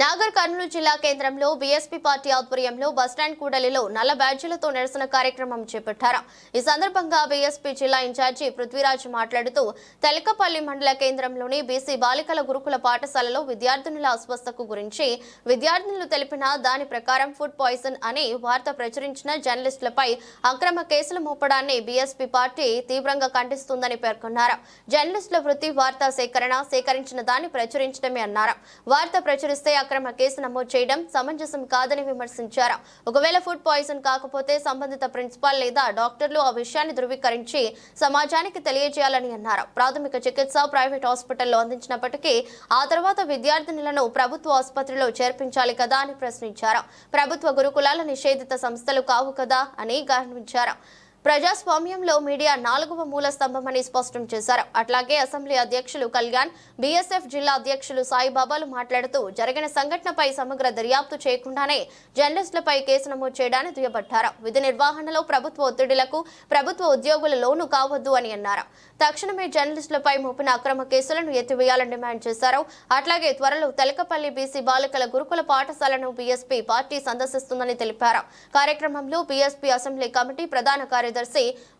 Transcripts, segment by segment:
నాగర్ కర్నూలు జిల్లా కేంద్రంలో BSP party ఆధ్వర్యంలో బస్టాండ్ కూడలిలో నల్ల బ్యాడ్జీలతో నిరసన కార్యక్రమం చేపట్టారు. ఈ సందర్భంగా బీఎస్పీ జిల్లా ఇన్ఛార్జి పృథ్వీరాజ్ మాట్లాడుతూ తెలకపల్లి మండల కేంద్రంలోని బీసీ బాలికల గురుకుల పాఠశాలలో విద్యార్థినుల అస్వస్థకు గురించి విద్యార్థినులు తెలిపిన దాని ప్రకారం ఫుడ్ పాయిజన్ అని వార్త ప్రచురించిన జర్నలిస్టులపై అక్రమ కేసులు మోపడాన్ని బీఎస్పీ పార్టీ తీవ్రంగా ఖండిస్తుందని పేర్కొన్నారు. జర్నలిస్టుల వృత్తి వార్తా సేకరణ సేకరించిన దాన్ని ప్రచురించడమే అన్నారు. వార్త ప్రచురిస్తే అక్రమ కేసు నమోదు చేయడం సమంజసం కాదని విమర్శించారు. ఒకవేళ ఫుడ్ పాయిజన్ కాకపోతే సంబంధిత ప్రిన్సిపాల్ లేదా డాక్టర్లు ఆ విషయాన్ని ధృవీకరించి సమాజానికి తెలియజేయాలని అన్నారు. ప్రాథమిక చికిత్స ప్రైవేట్ హాస్పిటల్లో అందించినప్పటికీ ఆ తర్వాత విద్యార్థినులను ప్రభుత్వ ఆసుపత్రిలో చేర్పించాలి కదా అని ప్రశ్నించారు. ప్రభుత్వ గురుకులాల నిషేధిత సంస్థలు కావు కదా అని గమనించారు ప్రజాస్వామ్యంలో మీడియా నాలుగవ మూల స్తంభమని స్పష్టం చేశారు. అట్లాగే అసెంబ్లీ అధ్యక్షులు కళ్యాణ్ బీఎస్ఎఫ్ జిల్లా అధ్యక్షులు సాయిబాబాలు మాట్లాడుతూ జరిగిన సంఘటనపై సమగ్ర దర్యాప్తు చేయకుండానే జర్నలిస్టులపై కేసు నమోదు చేయడాన్ని దుయ్యబట్టారు. విధి నిర్వహణలో ప్రభుత్వ ఒత్తిడిలకు ప్రభుత్వ ఉద్యోగుల లోను కావద్దు అని అన్నారు. తక్షణమే జర్నలిస్టులపై మోపిన అక్రమ కేసులను ఎత్తివేయాలని డిమాండ్ చేశారు. అట్లాగే త్వరలో తెలకపల్లి బీసీ బాలికల గురుకుల పాఠశాలను బీఎస్పీ పార్టీ సందర్శిస్తుందని తెలిపారు. కార్యక్రమంలో బీఎస్పీ అసెంబ్లీ కమిటీ ప్రధాన కార్యదర్శి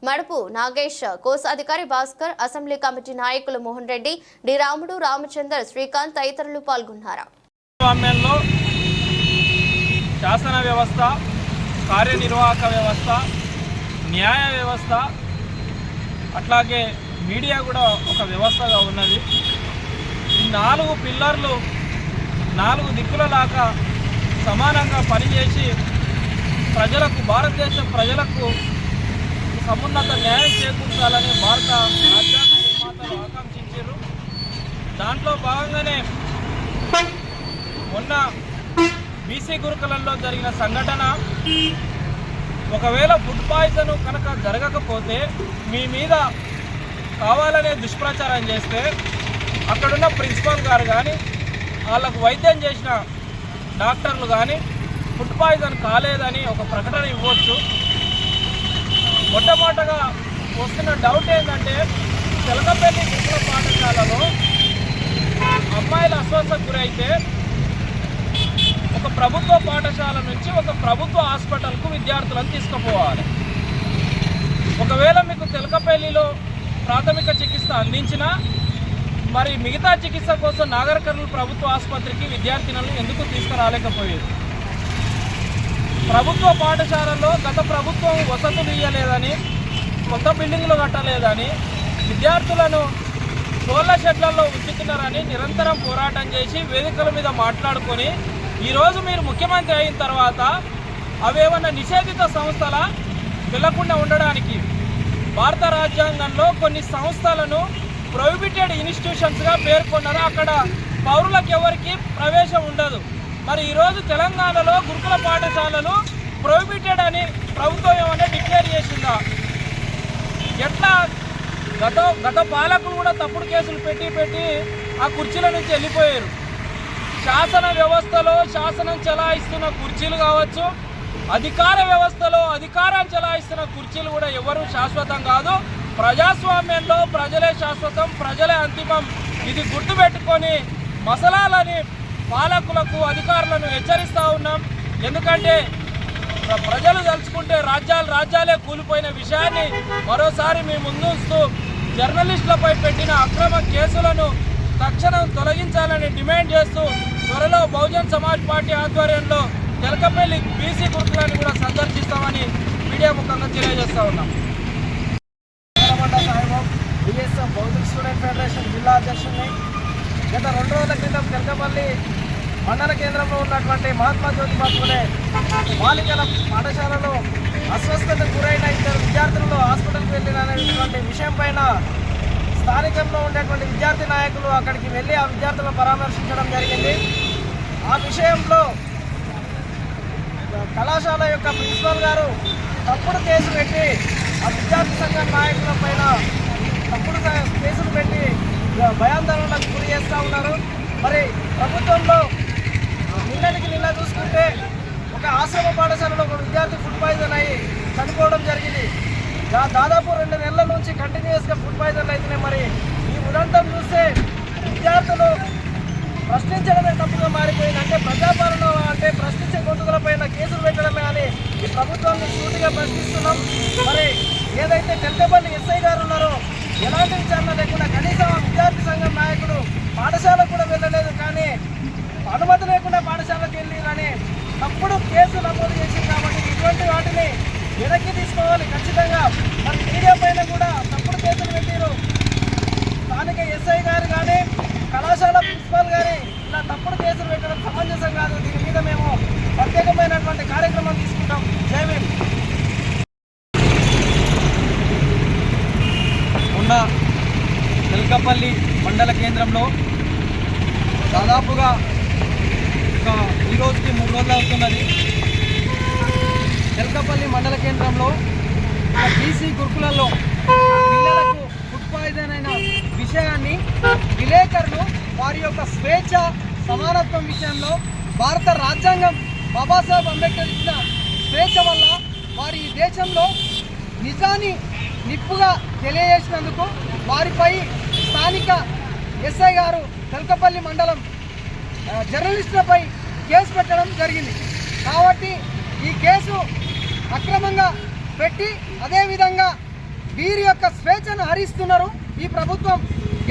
మడుపు నాగేష్ కోశాధికారి భాస్కర్ అసెంబ్లీ కమిటీ నాయకులు మోహన్ రెడ్డి డి రాముడు రామచందర్ శ్రీకాంత్ తదితరులు పాల్గొన్నారు. శాసన వ్యవస్థ కార్యనిర్వాహక వ్యవస్థ న్యాయ వ్యవస్థ అట్లాగే మీడియా కూడా ఒక వ్యవస్థగా ఉన్నది. ఈ నాలుగు పిల్లర్లు నాలుగు దిక్కులలాగా సమానంగా పనిచేసి ప్రజలకు భారతదేశ ప్రజలకు సమున్నత న్యాయం చేకూర్చాలని భారత రాజ్యాంగ నిర్మాతలు ఆకాంక్షించారు. దాంట్లో భాగంగానే మొన్న బీసీ గురుకులంలో జరిగిన సంఘటన. ఒకవేళ ఫుడ్ పాయిజన్ కనుక జరగకపోతే మీ మీద కావాలనే దుష్ప్రచారం చేస్తే అక్కడున్న ప్రిన్సిపాల్ గారు కానీ వాళ్ళకు వైద్యం చేసిన డాక్టర్లు కానీ ఫుడ్ పాయిజన్ కాలేదని ఒక ప్రకటన ఇవ్వచ్చు. మొట్టమొదటగా వస్తున్న డౌట్ ఏంటంటే తెలకపల్లి గురుకుల పాఠశాలలో అమ్మాయిల అస్వస్థకు గురైతే ఒక ప్రభుత్వ పాఠశాల నుంచి ఒక ప్రభుత్వ హాస్పిటల్కు విద్యార్థులను తీసుకుపోవాలి. ఒకవేళ మీకు తెలకపల్లిలో ప్రాథమిక చికిత్స అందించినా మరి మిగతా చికిత్స కోసం నాగర్ కర్నూలు ప్రభుత్వ ఆసుపత్రికి విద్యార్థినులను ఎందుకు తీసుకురాలేకపోయేది ప్రభుత్వ పాఠశాలలో గత ప్రభుత్వం వసతులు ఇవ్వలేదని కొత్త బిల్డింగ్లు కట్టలేదని విద్యార్థులను కోళ్ళ షెడ్లలో ఉంచుతున్నారని నిరంతరం పోరాటం చేసి వేదికల మీద మాట్లాడుకొని ఈరోజు మీరు ముఖ్యమంత్రి అయిన తర్వాత అవేమన్నా నిషేధిత సంస్థల వెళ్ళకుండా ఉండడానికి భారత రాజ్యాంగంలో కొన్ని సంస్థలను ప్రొహిబిటెడ్ ఇన్స్టిట్యూషన్స్గా పేర్కొన్నారు. అక్కడ పౌరులకు ఎవరికి ప్రవేశం ఉండదు. మరి ఈరోజు తెలంగాణలో గురుకుల పాఠశాలలు ప్రొహిబిటెడ్ అని ప్రభుత్వం ఏమన్నా డిక్లేర్ చేసిందా? ఎట్లా? గత గత పాలకులు కూడా తప్పుడు కేసులు పెట్టి పెట్టి ఆ కుర్చీల నుంచి వెళ్ళిపోయారు. శాసన వ్యవస్థలో శాసనం చెలాయిస్తున్న కుర్చీలు కావచ్చు అధికార వ్యవస్థలో అధికారాన్ని చెలాయిస్తున్న కుర్చీలు కూడా ఎవరు శాశ్వతం కాదు. ప్రజాస్వామ్యంలో ప్రజలే శాశ్వతం ప్రజలే అంతిమం. ఇది గుర్తుపెట్టుకొని మసలాలని పాలకులకు అధికారులను హెచ్చరిస్తూ ఉన్నాం. ఎందుకంటే ప్రజలు తలుచుకుంటే రాజ్యాలు రాజ్యాలే కూలిపోయిన విషయాన్ని మరోసారి మీ ముందుస్తూ జర్నలిస్టులపై పెట్టిన అక్రమ కేసులను తక్షణం తొలగించాలని డిమాండ్ చేస్తూ త్వరలో బహుజన్ సమాజ్ పార్టీ ఆధ్వర్యంలో తెలకపల్లి బీసీ గుర్తులను కూడా సందర్శిస్తామని మీడియా ముఖంగా తెలియజేస్తా ఉన్నాం. బిఎస్ఎఫ్ బౌద్ధిక్ స్టూడెంట్ ఫెడరేషన్ జిల్లా అధ్యక్షుడిని గత రెండు రోజుల క్రితం తెలకపల్లి మండల కేంద్రంలో ఉన్నటువంటి మహాత్మా జ్యోతిబా పూలే బాలికల పాఠశాలలో అస్వస్థతకు గురైన ఇద్దరు విద్యార్థులు హాస్పిటల్కి వెళ్ళినటువంటి విషయం పైన స్థానికంలో ఉండేటువంటి విద్యార్థి నాయకులు అక్కడికి వెళ్ళి ఆ విద్యార్థులను పరామర్శించడం జరిగింది. ఆ విషయంలో కళాశాల యొక్క ప్రిన్సిపల్ గారు తప్పుడు కేసు పెట్టి ఆ విద్యార్థి సంఘం నాయకుల పైన తప్పుడు కేసులు పెట్టి భయాందోళనకు గురి చేస్తూ ఉన్నారు. మరి ప్రభుత్వంలో పిల్లలకి నిన్న చూసుకుంటే ఒక ఆశ్రమ పాఠశాలలో ఒక విద్యార్థి ఫుడ్ పాయిజన్ అయ్యి చనిపోవడం జరిగింది. దాదాపు రెండు నెలల నుంచి కంటిన్యూస్గా ఫుడ్ పాయిజన్లు అవుతున్నాయి మరి. ఈ ఉదంతం చూస్తే విద్యార్థులు ప్రశ్నించడమే తప్పుగా మారిపోయింది. అంటే ప్రజాపాలన అంటే ప్రశ్నించే గొంతుకల పైన కేసులు పెట్టడమే అని ఈ ప్రభుత్వాన్ని సూటిగా ప్రశ్నిస్తున్నాం. మరి ఏదైతే పెద్దపల్లి ఎస్ఐ గారు ఉన్నారో ఎలాంటి విచారణ లేకుండా కనీసం విద్యార్థి సంఘం నాయకుడు పాఠశాలకు కూడా వెళ్ళలేదు. కానీ తీసుకోవాలి. ఖచ్చితంగా. మరి మీడియా పైన కూడా తప్పుడు కేసులు పెట్టారు స్థానిక ఎస్ఐ గారు కానీ కళాశాల ప్రిన్సిపాల్ గారి ఇలా తప్పుడు కేసులు పెట్టడం సమంజసం కాదు. దీని మీద మేము ప్రత్యేకమైనటువంటి కార్యక్రమం తీసుకుంటాం. జై ఉన్న తెల్కపల్లి మండల కేంద్రంలో దాదాపుగా ఒక ఈ రోజుకి మూడు రోజులు అవుతున్నది. తెల్కపల్లి మండల కేంద్రంలో ఆ బీసీ గురుకులలో పిల్లలకు ఫుడ్ పాయిజన్ అయిన విషయాన్ని విలేకరులు వారి యొక్క స్వేచ్ఛ సమానత్వం విషయంలో భారత రాజ్యాంగం బాబాసాహెబ్ అంబేద్కర్ ఇచ్చిన స్వేచ్ఛ వల్ల వారి ఈ దేశంలో నిజాన్ని నిప్పుగా తెలియజేసినందుకు వారిపై స్థానిక ఎస్ఐ గారు తెలకపల్లి మండలం జర్నలిస్టులపై కేసు పెట్టడం జరిగింది. కాబట్టి ఈ కేసు అక్రమంగా పెట్టి అదేవిధంగా వీరి యొక్క స్వేచ్ఛను హరిస్తున్నారు ఈ ప్రభుత్వం.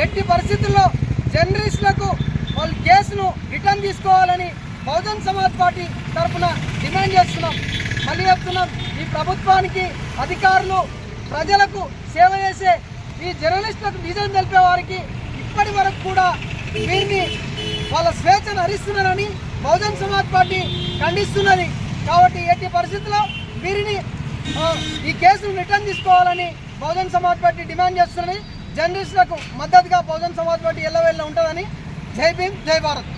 ఎట్టి పరిస్థితుల్లో జర్నలిస్టులకు వాళ్ళు కేసును రిటర్న్ తీసుకోవాలని బహుజన్ సమాజ్ పార్టీ తరఫున డిమాండ్ చేస్తున్నాం. మళ్ళీ చెప్తున్నాం ఈ ప్రభుత్వానికి అధికారులు ప్రజలకు సేవ చేసే ఈ జర్నలిస్టులకు నిజం తెలిపే వారికి ఇప్పటి వరకు కూడా వీరిని వాళ్ళ స్వేచ్ఛను హరిస్తున్నారని బహుజన్ సమాజ్ పార్టీ ఖండిస్తున్నది. కాబట్టి ఎట్టి పరిస్థితుల్లో వీరిని ఈ కేసును రిటర్న్ తీసుకోవాలని బహుజన్ సమాజ్ పార్టీ డిమాండ్ చేస్తున్నది. జర్నలిస్టులకు మద్దతుగా బహుజన్ సమాజ్ పార్టీ ఎల్లవెల్ల ఉంటుందని. జై భీమ్ జై భారత్.